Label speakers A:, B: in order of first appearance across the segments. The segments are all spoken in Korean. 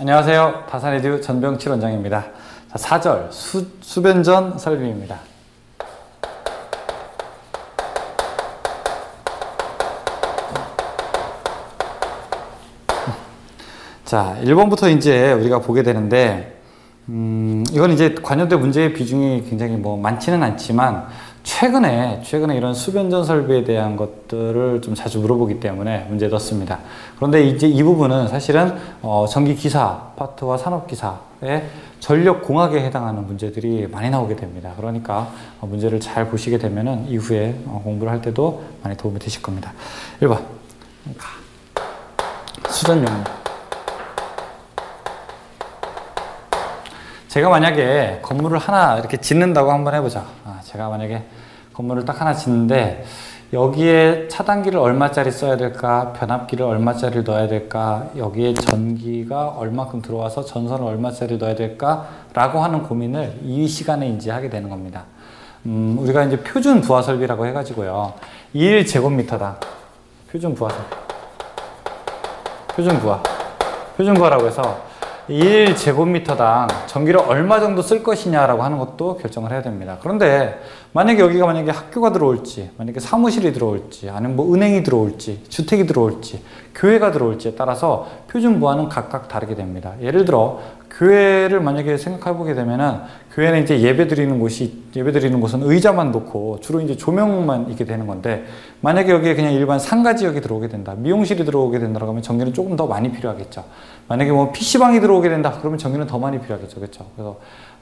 A: 안녕하세요. 다산에듀 전병칠 원장입니다. 자, 4절 수, 수변전 설비입니다. 자, 1번부터 이제 우리가 보게 되는데, 음, 이건 이제 관여대 문제의 비중이 굉장히 뭐 많지는 않지만, 최근에, 최근에 이런 수변 전 설비에 대한 것들을 좀 자주 물어보기 때문에 문제 넣습니다. 그런데 이제 이 부분은 사실은, 어, 전기 기사 파트와 산업 기사의 전력 공학에 해당하는 문제들이 많이 나오게 됩니다. 그러니까 어, 문제를 잘 보시게 되면은 이후에 어, 공부를 할 때도 많이 도움이 되실 겁니다. 1번. 수전 용. 제가 만약에 건물을 하나 이렇게 짓는다고 한번 해보자. 아, 제가 만약에 건물을 딱 하나 짓는데 여기에 차단기를 얼마짜리 써야 될까, 변압기를 얼마짜리 넣어야 될까, 여기에 전기가 얼마큼 들어와서 전선을 얼마짜리 넣어야 될까 라고 하는 고민을 이 시간에 이제 하게 되는 겁니다. 음, 우리가 이제 표준 부하 설비라고 해가지고요. 1제곱미터당 표준 부하 설비. 표준 부하. 표준 부하라고 해서 1제곱미터당 전기를 얼마 정도 쓸 것이냐라고 하는 것도 결정을 해야 됩니다. 그런데 만약에 여기가 만약에 학교가 들어올지, 만약에 사무실이 들어올지, 아니면 뭐 은행이 들어올지, 주택이 들어올지, 교회가 들어올지에 따라서 표준 부하는 각각 다르게 됩니다. 예를 들어 교회를 만약에 생각해 보게 되면은 교회는 이제 예배 드리는 곳이 예배 드리는 곳은 의자만 놓고 주로 이제 조명만 있게 되는 건데 만약에 여기에 그냥 일반 상가 지역이 들어오게 된다 미용실이 들어오게 된다고 하면 전기는 조금 더 많이 필요하겠죠. 만약에 뭐 PC방이 들어오게 된다 그러면 전기는 더 많이 필요하겠죠. 그렇죠? 그래서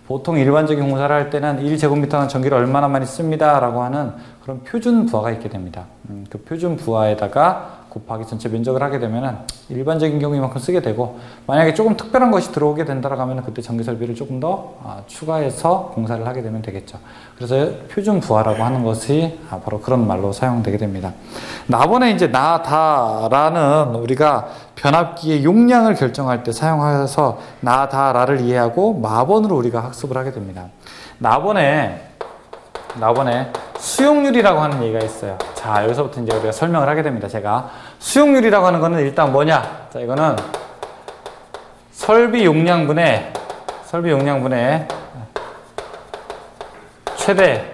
A: 보통 일반적인 공사를 할 때는 1제곱미터는 전기를 얼마나 많이 씁니다 라고 하는 그런 표준 부하가 있게 됩니다. 음, 그 표준 부하에다가 곱하기 전체 면적을 하게 되면은 일반적인 경우 이만큼 쓰게 되고 만약에 조금 특별한 것이 들어오게 된다라고 하면 그때 전기 설비를 조금 더 아, 추가해서 공사를 하게 되면 되겠죠. 그래서 표준 부하라고 하는 것이 아, 바로 그런 말로 사용되게 됩니다. 나번에 이제 나다라는 우리가 변압기의 용량을 결정할 때 사용해서 나다라를 이해하고 마번으로 우리가 학습을 하게 됩니다. 나번에 나번에 수용률이라고 하는 얘기가 있어요. 자, 여기서부터 이제 우리가 설명을 하게 됩니다. 제가 수용률이라고 하는 거는 일단 뭐냐? 자, 이거는 설비 용량분의 설비 용량분의 최대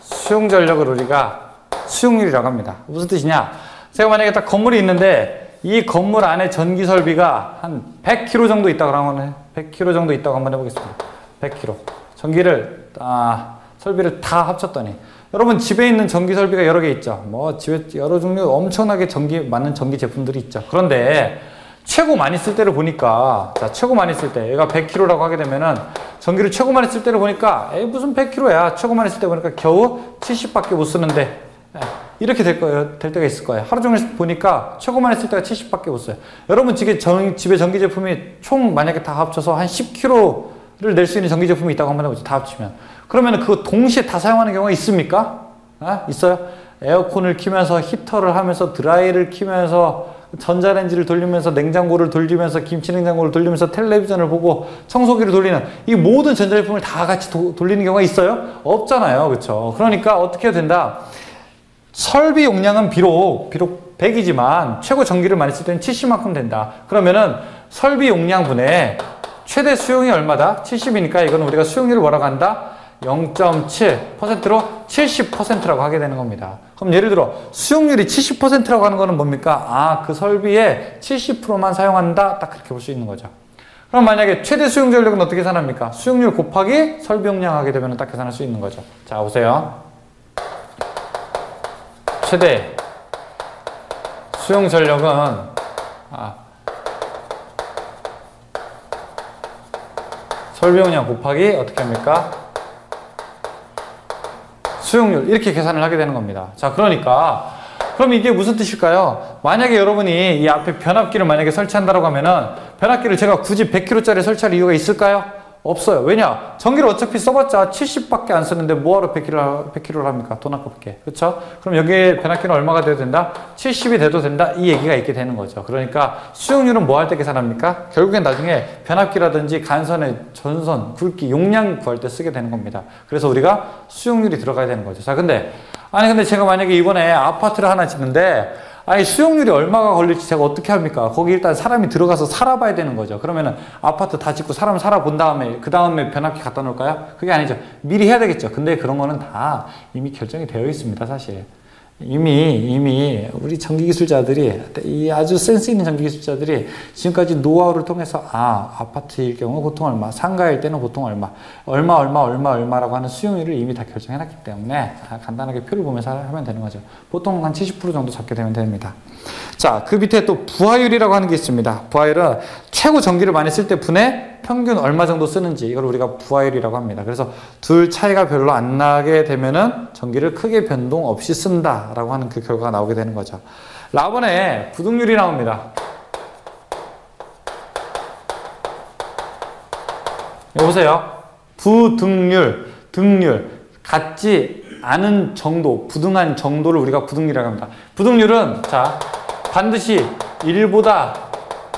A: 수용 전력을 우리가 수용률이라고 합니다. 무슨 뜻이냐? 제가 만약에 딱 건물이 있는데 이 건물 안에 전기 설비가 한 100kg 정도 있다고 하면 100kg 정도 있다고 한번 해보겠습니다. 100kg. 전기를 아 설비를 다 합쳤더니 여러분 집에 있는 전기 설비가 여러 개 있죠. 뭐 집에 여러 종류 엄청나게 전기 많은 전기 제품들이 있죠. 그런데 최고 많이 쓸 때를 보니까 자 최고 많이 쓸 때 얘가 100kg라고 하게 되면은 전기를 최고 많이 쓸 때를 보니까 에이 무슨 100kg야? 최고 많이 쓸 때 보니까 겨우 70밖에 못 쓰는데 이렇게 될 거예요. 될 때가 있을 거예요. 하루 종일 보니까 최고 많이 쓸 때가 70밖에 못 써요. 여러분 집에, 전, 집에 전기 제품이 총 만약에 다 합쳐서 한 10kg를 낼 수 있는 전기 제품이 있다고 한번 해보죠. 다 합치면 그러면 그거 동시에 다 사용하는 경우가 있습니까? 아? 있어요? 에어컨을 키면서 히터를 하면서 드라이를 키면서 전자레인지를 돌리면서 냉장고를 돌리면서 김치냉장고를 돌리면서 텔레비전을 보고 청소기를 돌리는 이 모든 전자제품을 다 같이 도, 돌리는 경우가 있어요? 없잖아요. 그렇죠? 그러니까 어떻게 해야 된다? 설비 용량은 비록 비록 100이지만 최고 전기를 많이 쓸 때는 70만큼 된다. 그러면은 설비 용량분의 최대 수용이 얼마다? 70이니까 이건 우리가 수용률을 뭐라고 한다? 0.7%로 70%라고 하게 되는 겁니다. 그럼 예를 들어 수용률이 70%라고 하는 거는 뭡니까? 아, 그 설비의 70%만 사용한다. 딱 그렇게 볼 수 있는 거죠. 그럼 만약에 최대 수용 전력은 어떻게 계산합니까? 수용률 곱하기 설비 용량 하게 되면 딱 계산할 수 있는 거죠. 자, 보세요. 최대 수용 전력은 아, 설비 용량 곱하기 어떻게 합니까? 수용률 이렇게 계산을 하게 되는 겁니다. 자, 그러니까 그럼 이게 무슨 뜻일까요? 만약에 여러분이 이 앞에 변압기를 만약에 설치한다고 하면은 변압기를 제가 굳이 100kg짜리 설치할 이유가 있을까요? 없어요. 왜냐? 전기를 어차피 써봤자 70밖에 안 쓰는데 뭐하러 100kg, 100kg를 합니까? 돈 아깝게. 그렇죠? 그럼 여기에 변압기는 얼마가 돼도 된다? 70이 돼도 된다? 이 얘기가 있게 되는 거죠. 그러니까 수용률은 뭐 할 때 계산합니까? 결국엔 나중에 변압기라든지 간선의 전선, 굵기, 용량 구할 때 쓰게 되는 겁니다. 그래서 우리가 수용률이 들어가야 되는 거죠. 자, 근데 아니 근데 제가 만약에 이번에 아파트를 하나 짓는데 아니 수용률이 얼마가 걸릴지 제가 어떻게 합니까? 거기 일단 사람이 들어가서 살아봐야 되는 거죠. 그러면은 아파트 다 짓고 사람 살아본 다음에 그 다음에 변압기 갖다 놓을까요? 그게 아니죠. 미리 해야 되겠죠. 근데 그런 거는 다 이미 결정이 되어 있습니다, 사실. 이미 이미 우리 전기 기술자들이 이 아주 센스 있는 전기 기술자들이 지금까지 노하우를 통해서 아 아파트일 경우 보통 얼마 상가일 때는 보통 얼마 얼마 얼마 얼마 얼마라고 하는 수용률을 이미 다 결정해놨기 때문에 아, 간단하게 표를 보면서 하면 되는 거죠. 보통 한 70% 정도 잡게 되면 됩니다 자 그 밑에 또 부하율이라고 하는 게 있습니다 부하율은 최고 전기를 많이 쓸 때 분의 평균 얼마 정도 쓰는지 이걸 우리가 부하율이라고 합니다. 그래서 둘 차이가 별로 안 나게 되면은 전기를 크게 변동 없이 쓴다라고 하는 그 결과가 나오게 되는 거죠. 라번에 부등률이 나옵니다. 보세요. 부등률, 등률 같지 않은 정도, 부등한 정도를 우리가 부등률이라고 합니다. 부등률은 자 반드시 1보다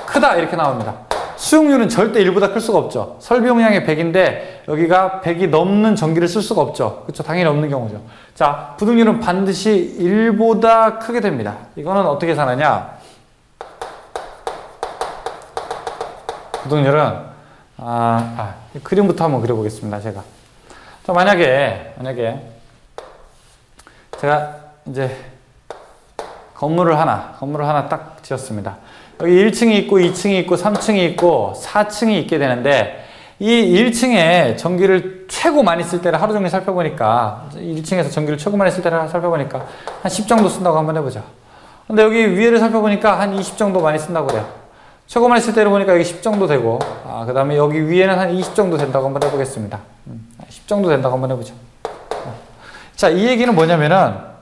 A: 크다 이렇게 나옵니다. 수용률은 절대 1보다 클 수가 없죠. 설비 용량이 100인데 여기가 100이 넘는 전기를 쓸 수가 없죠. 그렇죠. 당연히 없는 경우죠. 자, 부등률은 반드시 1보다 크게 됩니다. 이거는 어떻게 사느냐? 부등률은 아, 아 그림부터 한번 그려보겠습니다. 제가. 자, 만약에 만약에 제가 이제 건물을 하나 건물을 하나 딱 지었습니다. 여기 1층이 있고 2층이 있고 3층이 있고 4층이 있게 되는데 이 1층에 전기를 최고 많이 쓸 때를 하루 종일 살펴보니까 1층에서 전기를 최고 많이 쓸 때를 살펴보니까 한 10 정도 쓴다고 한번 해보자. 근데 여기 위에를 살펴보니까 한 20 정도 많이 쓴다고 그래요. 최고 많이 쓸 때를 보니까 여기 10 정도 되고 아, 그 다음에 여기 위에는 한 20 정도 된다고 한번 해보겠습니다. 10 음, 정도 된다고 한번 해보죠. 자, 이 얘기는 뭐냐면은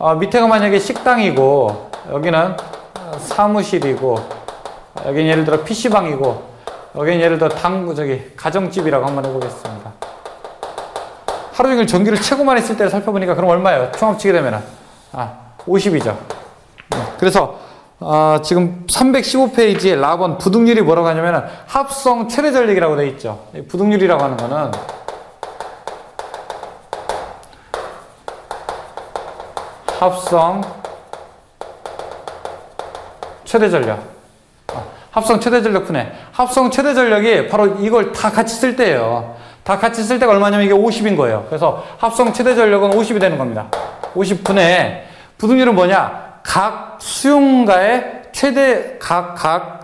A: 어, 밑에가 만약에 식당이고 여기는 사무실이고 여기는 예를 들어 PC방이고 여기는 예를 들어 당 저기 가정집이라고 한번 해보겠습니다. 하루 종일 전기를 최고 많이 쓸 때를 살펴보니까 그럼 얼마예요? 총 합치게 되면은 아 50이죠. 그래서 어, 지금 315페이지에 라번 부등률이 뭐라고 하냐면은 합성 최대 전력이라고 되어 있죠. 부등률이라고 하는 거는 합성 최대 전력. 아, 합성 최대 전력 분해. 합성 최대 전력이 바로 이걸 다 같이 쓸 때예요. 다 같이 쓸 때가 얼마냐면 이게 50인 거예요. 그래서 합성 최대 전력은 50이 되는 겁니다. 50분의 부등률은 뭐냐? 각 수용가의 최대 각 각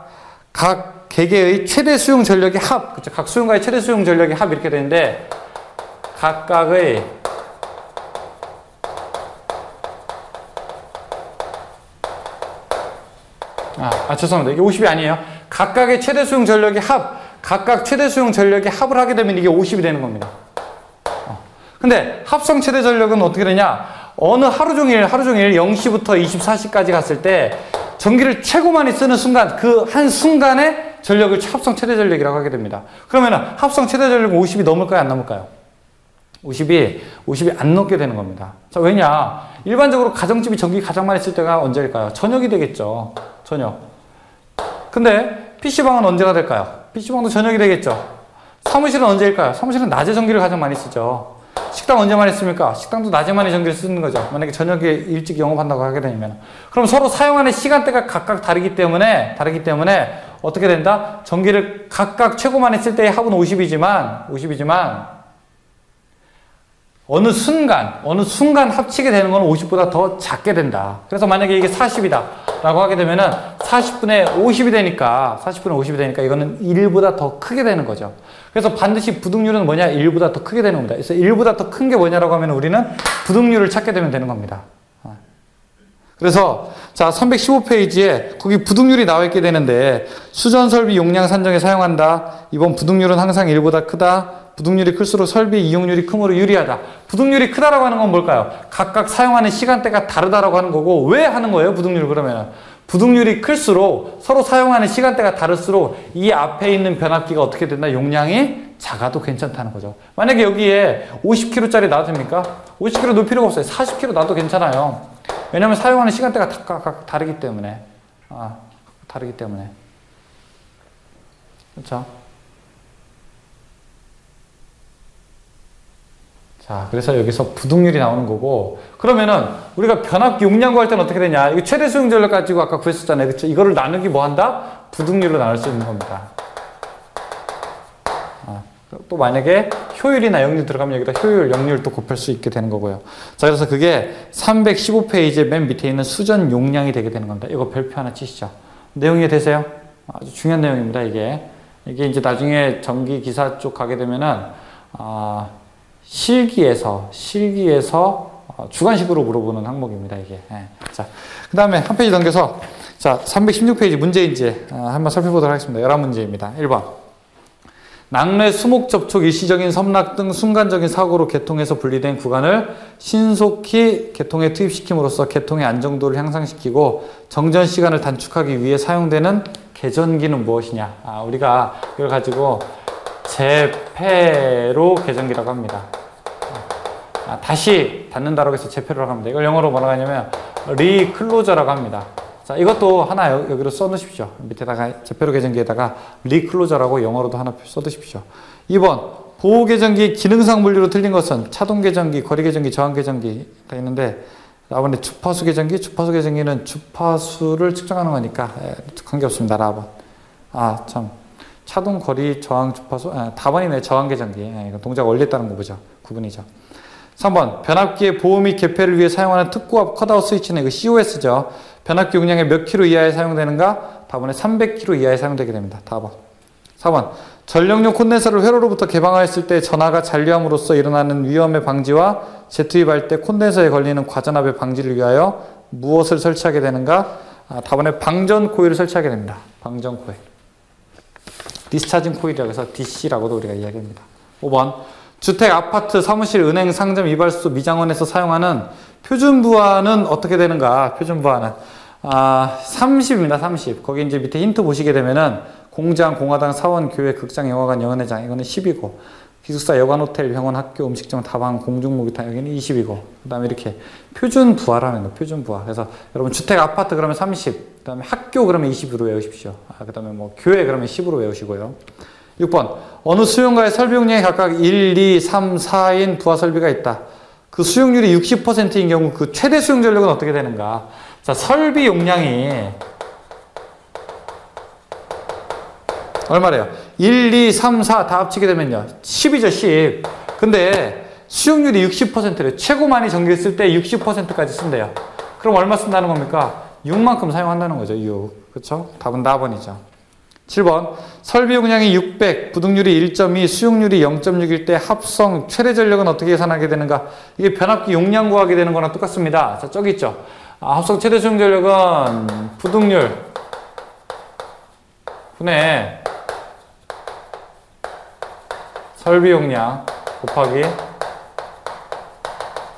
A: 각 개개의 최대 수용 전력의 합, 그렇죠? 각 수용가의 최대 수용 전력의 합 이렇게 되는데 각각의 아, 아, 죄송합니다. 이게 50이 아니에요. 각각의 최대 수용 전력의 합, 각각 최대 수용 전력의 합을 하게 되면 이게 50이 되는 겁니다. 어. 근데 합성 최대 전력은 어떻게 되냐? 어느 하루 종일, 하루 종일 0시부터 24시까지 갔을 때 전기를 최고 많이 쓰는 순간, 그 한 순간에 전력을 합성 최대 전력이라고 하게 됩니다. 그러면 합성 최대 전력은 50이 넘을까요? 안 넘을까요? 50이, 50이 안 넘게 되는 겁니다. 자, 왜냐? 일반적으로 가정집이 전기 가장 많이 쓸 때가 언제일까요? 저녁이 되겠죠. 저녁. 근데 PC방은 언제가 될까요? PC방도 저녁이 되겠죠. 사무실은 언제일까요? 사무실은 낮에 전기를 가장 많이 쓰죠. 식당 언제 많이 씁니까? 식당도 낮에 많이 전기를 쓰는 거죠. 만약에 저녁에 일찍 영업한다고 하게 되면. 그럼 서로 사용하는 시간대가 각각 다르기 때문에, 다르기 때문에 어떻게 된다? 전기를 각각 최고 많이 쓸 때의 합은 50이지만, 50이지만, 어느 순간, 어느 순간 합치게 되는 건 50보다 더 작게 된다. 그래서 만약에 이게 40이다. 라고 하게 되면은 40분의 50이 되니까, 40분의 50이 되니까 이거는 1보다 더 크게 되는 거죠. 그래서 반드시 부등률은 뭐냐? 1보다 더 크게 되는 겁니다. 그래서 1보다 더 큰 게 뭐냐라고 하면 우리는 부등률을 찾게 되면 되는 겁니다. 어. 그래서 자 315페이지에 거기 부등률이 나와 있게 되는데 수전 설비 용량 산정에 사용한다. 이번 부등률은 항상 1보다 크다. 부등률이 클수록 설비 이용률이 크므로 유리하다. 부등률이 크다라고 하는 건 뭘까요? 각각 사용하는 시간대가 다르다라고 하는 거고 왜 하는 거예요? 부등률 그러면 부등률이 클수록 서로 사용하는 시간대가 다를수록 이 앞에 있는 변압기가 어떻게 된다? 용량이 작아도 괜찮다는 거죠. 만약에 여기에 50kg짜리 놔도 됩니까? 50kg 놓을 필요가 없어요. 40kg 놔도 괜찮아요. 왜냐하면 사용하는 시간대가 각각 다르기 때문에. 아, 다르기 때문에. 그렇죠? 자, 그래서 여기서 부동률이 나오는 거고, 그러면은 우리가 변압 용량 구할 때는 어떻게 되냐? 이거 최대 수용 전력 가지고 아까 구했었잖아요. 그쵸? 이거를 나누기 뭐 한다? 부동률로 나눌 수 있는 겁니다. 아, 또 만약에 효율이나 역률 들어가면 여기다 효율, 역률 또 곱할 수 있게 되는 거고요. 자, 그래서 그게 315페이지 맨 밑에 있는 수전 용량이 되게 되는 겁니다. 이거 별표 하나 치시죠. 내용이 되세요? 아주 중요한 내용입니다, 이게. 이게 이제 나중에 전기 기사 쪽 가게 되면은, 아, 실기에서, 실기에서 어, 주관식으로 물어보는 항목입니다, 이게. 예. 자, 그 다음에 한 페이지 넘겨서, 자, 316페이지 문제 이제 어, 한번 살펴보도록 하겠습니다. 11문제입니다. 1번. 낙뢰 수목 접촉 일시적인 섬락 등 순간적인 사고로 개통해서 분리된 구간을 신속히 개통에 투입시킴으로써 개통의 안정도를 향상시키고 정전 시간을 단축하기 위해 사용되는 개전기는 무엇이냐? 아, 우리가 이걸 가지고 재패로 개전기라고 합니다. 아, 다시 닫는다고 해서 재패라고 합니다. 이걸 영어로 뭐라고 하냐면 리클로저라고 합니다. 자, 이것도 하나 여 기로 써놓으십시오. 밑에다가 제페로 계정기에다가 리클로저라고 영어로도 하나 써두십시오. 2번 보호 계정기 기능상 분류로 틀린 것은 차동 계정기, 거리 계정기, 저항 계정기가 있는데 라번에 주파수 계정기, 주파수 계정기는 주파수를 측정하는 거니까 예, 관계없습니다. 라번. 아, 참. 차동, 거리, 저항, 주파수. 아, 답안이네. 저항 계정기. 예, 이거 동작 원리 있다는 거 보죠. 구분이죠. 3번 변압기의 보호 및 개폐를 위해 사용하는 특구압 컷아웃 스위치는 이거 COS죠. 변압기 용량의 몇 킬로 이하에 사용되는가? 답은 300킬로 이하에 사용되게 됩니다. 답은. 4번. 전력용 콘덴서를 회로로부터 개방하였을 때 전하가 잔류함으로써 일어나는 위험의 방지와 재투입할 때 콘덴서에 걸리는 과전압의 방지를 위하여 무엇을 설치하게 되는가? 아, 답은 방전 코일을 설치하게 됩니다. 방전 코일. 디스차징 코일이라고 해서 DC라고도 우리가 이야기합니다. 5번. 주택, 아파트, 사무실, 은행, 상점, 이발소, 미장원에서 사용하는 표준 부하는 어떻게 되는가? 표준 부하는. 아, 30입니다, 30. 거기 이제 밑에 힌트 보시게 되면은 공장, 공화당, 사원, 교회, 극장, 영화관, 영화회장 이거는 10이고 기숙사, 여관, 호텔, 병원, 학교, 음식점, 다방, 공중 목욕탕 여기는 20이고 그 다음에 이렇게 표준 부하라는 거 표준 부하 그래서 여러분 주택, 아파트 그러면 30, 그 다음에 학교 그러면 20으로 외우십시오. 아, 그 다음에 뭐 교회 그러면 10으로 외우시고요. 6번 어느 수용가의 설비 용량이 각각 1, 2, 3, 4인 부하 설비가 있다. 그 수용률이 60%인 경우 그 최대 수용 전력은 어떻게 되는가? 자, 설비 용량이 얼마래요? 1, 2, 3, 4 다 합치게 되면요. 10이죠, 10. 근데 수용률이 60%래요. 최고 많이 쓸때 60%까지 쓴대요. 그럼 얼마 쓴다는 겁니까? 6만큼 사용한다는 거죠, 6. 그쵸? 답은 4번이죠. 7번 설비 용량이 600, 부등률이 1.2, 수용률이 0.6일 때 합성 최대 전력은 어떻게 계산하게 되는가? 이게 변압기 용량 구하게 되는 거랑 똑같습니다. 자, 저기 있죠. 아, 합성 최대 수용 전력은 부등률 분의 설비 용량 곱하기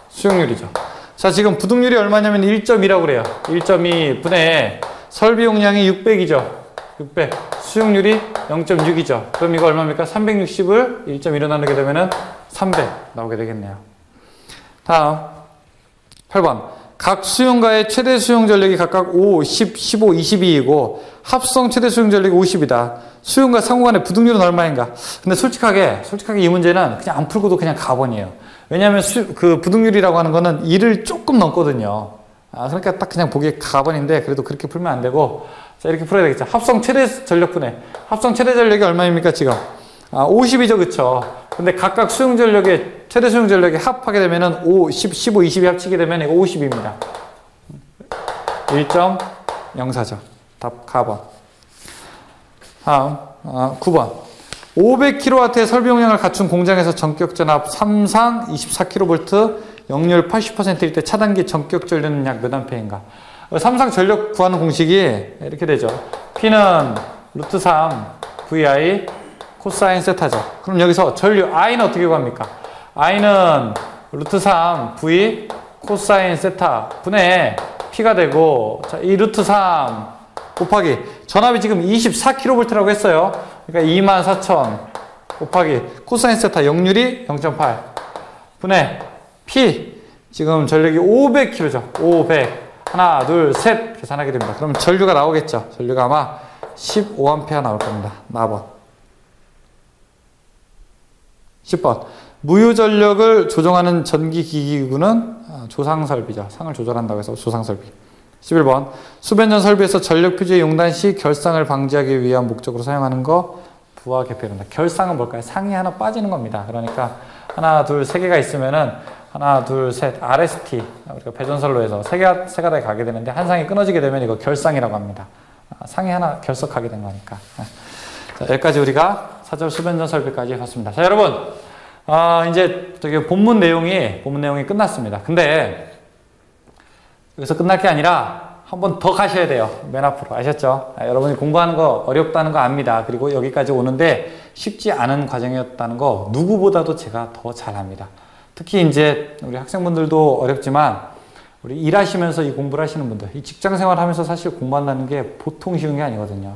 A: 수용률이죠. 자, 지금 부등률이 얼마냐면 1.2라고 그래요. 1.2 분의 설비 용량이 600이죠. 600. 수용률이 0.6이죠. 그럼 이거 얼마입니까? 360을 1.1로 나누게 되면은 300 나오게 되겠네요. 다음 8번. 각 수용가의 최대 수용 전력이 각각 5, 10, 15, 22이고 합성 최대 수용 전력이 50이다. 수용과 상호 간의 부등률은 얼마인가? 근데 솔직하게 솔직하게 이 문제는 그냥 안 풀고도 그냥 가번이에요. 왜냐하면 수, 그 부등률이라고 하는 거는 1을 조금 넘거든요. 아, 그러니까 딱 그냥 보기에 가번인데 그래도 그렇게 풀면 안 되고 자, 이렇게 풀어야 되겠죠. 합성 최대 전력 분해. 합성 최대 전력이 얼마입니까, 지금? 아, 50이죠, 그쵸? 근데 각각 수용 전력의, 최대 수용 전력에 합하게 되면은 5, 10, 15, 20이 합치게 되면 이거 50입니다. 1.04죠. 답, 가번. 다음, 아, 9번. 500kW의 설비 용량을 갖춘 공장에서 전격 전압 3상 24kV, 역률 80%일 때 차단기 전격 전류는 약 몇 암페인가? 삼상 전력 구하는 공식이 이렇게 되죠. P는 루트 3 VI 코사인 세타죠. 그럼 여기서 전류 I는 어떻게 구합니까? I는 루트 3 V 코사인 세타 분의 P가 되고 자, 이 루트 3 곱하기 전압이 지금 24kV라고 했어요. 그러니까 24,000 곱하기 코사인 세타 역률이 0.8 분의 P 지금 전력이 500kg죠. 500 하나, 둘, 셋 계산하게 됩니다. 그럼 전류가 나오겠죠. 전류가 아마 15A 나올 겁니다. 4번. 10번. 무효전력을 조정하는 전기기기구는 아, 조상설비죠. 상을 조절한다고 해서 조상설비. 11번 수변전 설비에서 전력 표지의 용단 시 결상을 방지하기 위한 목적으로 사용하는 거 부하 개폐입니다. 결상은 뭘까요? 상이 하나 빠지는 겁니다. 그러니까 하나, 둘, 세 개가 있으면은 하나, 둘, 셋, RST 우리가 배전설로 해서 세 개, 세 가닥이 가게 되는데 한 상이 끊어지게 되면 이거 결상이라고 합니다. 아, 상이 하나 결석하게 된 거니까. 자, 여기까지 우리가 사절 수변전 설비까지 봤습니다. 자, 여러분, 아, 이제 저기 본문 내용이 본문 내용이 끝났습니다. 근데 여기서 끝날 게 아니라 한 번 더 가셔야 돼요. 맨 앞으로. 아셨죠? 아, 여러분이 공부하는 거 어렵다는 거 압니다. 그리고 여기까지 오는데 쉽지 않은 과정이었다는 거 누구보다도 제가 더 잘 압니다. 특히 이제 우리 학생분들도 어렵지만 우리 일하시면서 이 공부를 하시는 분들, 이 직장 생활 하면서 사실 공부한다는 게 보통 쉬운 게 아니거든요.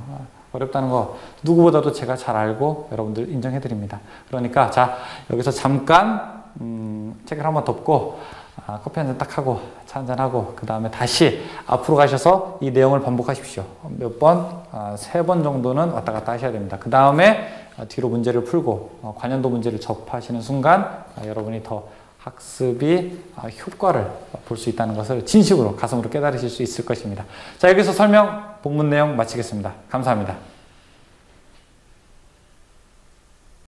A: 아, 어렵다는 거 누구보다도 제가 잘 알고 여러분들 인정해 드립니다. 그러니까 자, 여기서 잠깐 음, 책을 한번 덮고 아, 커피 한 잔 딱 하고 차 한 잔 하고 그 다음에 다시 앞으로 가셔서 이 내용을 반복하십시오. 몇 번, 아, 세번 정도는 왔다 갔다 하셔야 됩니다. 그 다음에 아, 뒤로 문제를 풀고 어, 관련도 문제를 접하시는 순간 아, 여러분이 더 학습이 아, 효과를 볼 수 있다는 것을 진심으로 가슴으로 깨달으실 수 있을 것입니다. 자 여기서 설명 본문 내용 마치겠습니다. 감사합니다.